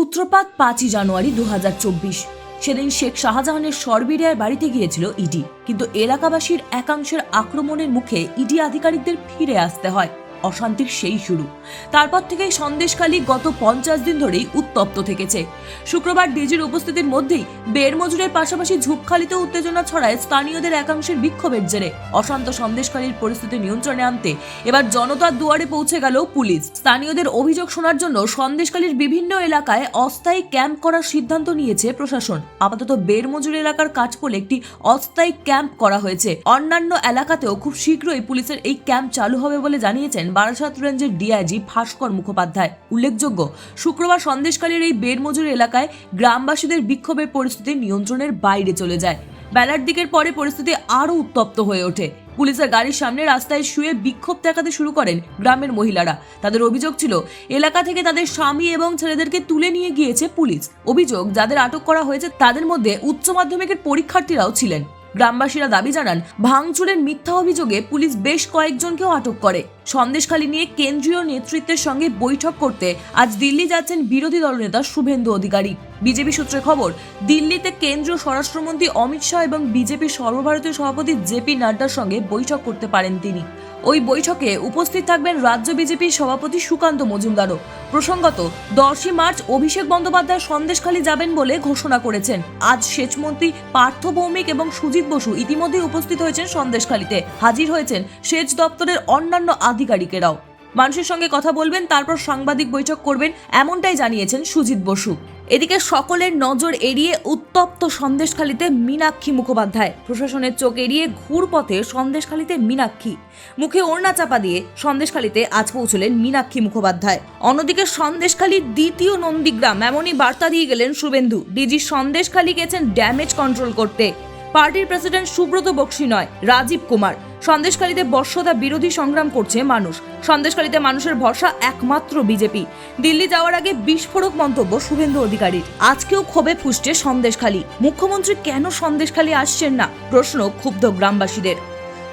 সূত্রপাত পাঁচই জানুয়ারি দু হাজার চব্বিশ। সেদিন শেখ শাহজাহানের সরবিরিয়ার বাড়িতে গিয়েছিল ইডি। কিন্তু এলাকাবাসীর একাংশের আক্রমণের মুখে ইডি আধিকারিকদের ফিরে আসতে হয়। অশান্তির সেই শুরু। তারপর থেকেই সন্দেশখালী গত পঞ্চাশ দিন ধরেই উত্তপ্ত থেকেছে। শুক্রবার ডিজির উপস্থিতির মধ্যেই বের মজুরের পাশাপাশি ঝুপখালিতে উত্তেজনা ছড়ায় স্থানীয়দের একাংশের বিক্ষোভের জেরে। অশান্ত সন্দেশখালীর পরিস্থিতি নিয়ন্ত্রণে আনতে এবার জনতার দুয়ারে পৌঁছে গেল পুলিশ। স্থানীয়দের অভিযোগ শোনার জন্য সন্দেশখালীর বিভিন্ন এলাকায় অস্থায়ী ক্যাম্প করার সিদ্ধান্ত নিয়েছে প্রশাসন। আপাতত বেরমজুর এলাকার কাজ কাজপোলে একটি অস্থায়ী ক্যাম্প করা হয়েছে। অন্যান্য এলাকাতেও খুব শীঘ্রই পুলিশের এই ক্যাম্প চালু হবে বলে জানিয়েছেন বারাসাত রেঞ্জের ডিআইজি ভাস্কর মুখোপাধ্যায়। উল্লেখযোগ্য, শুক্রবার সন্দেশকালের এই বেরমজুর এলাকায় গ্রামবাসীদের বিক্ষোভের পরিস্থিতি নিয়ন্ত্রণের বাইরে চলে যায়। বেলার দিকের পরে পরিস্থিতি আরও উত্তপ্ত হয়ে ওঠে। পুলিশের গাড়ির সামনে রাস্তায় শুয়ে বিক্ষোভ দেখাতে শুরু করেন গ্রামের মহিলারা। তাদের অভিযোগ ছিল, এলাকা থেকে তাদের স্বামী এবং ছেলেদেরকে তুলে নিয়ে গিয়েছে পুলিশ। অভিযোগ, যাদের আটক করা হয়েছে তাদের মধ্যে উচ্চ মাধ্যমিকের পরীক্ষার্থীরাও ছিলেন। গ্রামবাসীরা দাবি জানান, ভাঙচুরের মিথ্যা অভিযোগে পুলিশ বেশ কয়েকজনকেও আটক করে। সন্দেশখালী নিয়ে কেন্দ্রীয় নেতৃত্বের সঙ্গে বৈঠক করতে আজ দিল্লি যাচ্ছেন বিরোধী দলনেতা শুভেন্দু অধিকারী। বিজেপি সূত্রে খবর, দিল্লিতে কেন্দ্রীয় স্বরাষ্ট্রমন্ত্রী অমিত শাহ এবং বিজেপির সর্বভারতীয় সভাপতি জেপি নাড্ডার সঙ্গে বৈঠক করতে পারেন তিনি। ওই বৈঠকে উপস্থিত থাকবেন রাজ্য বিজেপির সভাপতি সুকান্ত মজুমদারও। প্রসঙ্গত, দশই মার্চ অভিষেক বন্দ্যোপাধ্যায় সন্দেশখালী যাবেন বলে ঘোষণা করেছেন। আজ সেচমন্ত্রী পার্থ ভৌমিক এবং সুজিত বসু ইতিমধ্যেই উপস্থিত হয়েছেন সন্দেশখালীতে। হাজির হয়েছেন সেচ দপ্তরের অন্যান্য আধিকারিকেরাও। মানুষের সঙ্গে কথা বলবেন, তারপর সাংবাদিক বৈঠক করবেন, এমনটাই জানিয়েছেন সুজিত বসু। এদিকে সকলের নজর এড়িয়ে উত্তপ্ত সন্দেশখালিতে মীনাক্ষী মুখোপাধ্যায়। প্রশাসনের চোখ এড়িয়ে ঘুরপথে সন্দেশখালিতে মীনাক্ষী। মুখে ওড়না চাপা দিয়ে সন্দেশখালিতে আজ পৌঁছলেন মীনাক্ষী মুখোপাধ্যায়। অন্যদিকে সন্দেশখালীর দ্বিতীয় নন্দীগ্রাম, এমনই বার্তা দিয়ে গেলেন শুভেন্দু। ডিজি সন্দেশখালী গেছেন ড্যামেজ কন্ট্রোল করতে। পার্টির প্রেসিডেন্ট সুব্রত বক্সি নয়, রাজীব কুমার। সন্দেশকারীতে বর্ষদা বিরোধী সংগ্রাম করছে মানুষ। সন্দেশকারীতে মানুষের ভরসা একমাত্র বিজেপি। দিল্লি যাওয়ার আগে বিস্ফোরক মন্তব্য শুভেন্দু অধিকারীর। আজকেও ক্ষোভে ফুসছে সন্দেশখালী। মুখ্যমন্ত্রী কেন সন্দেশখালী আসছেন না? প্রশ্ন ক্ষুব্ধ গ্রামবাসীদের।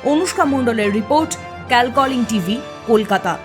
অনুষ্কা মণ্ডলের রিপোর্ট, ক্যালকলিং টিভি, কলকাতা।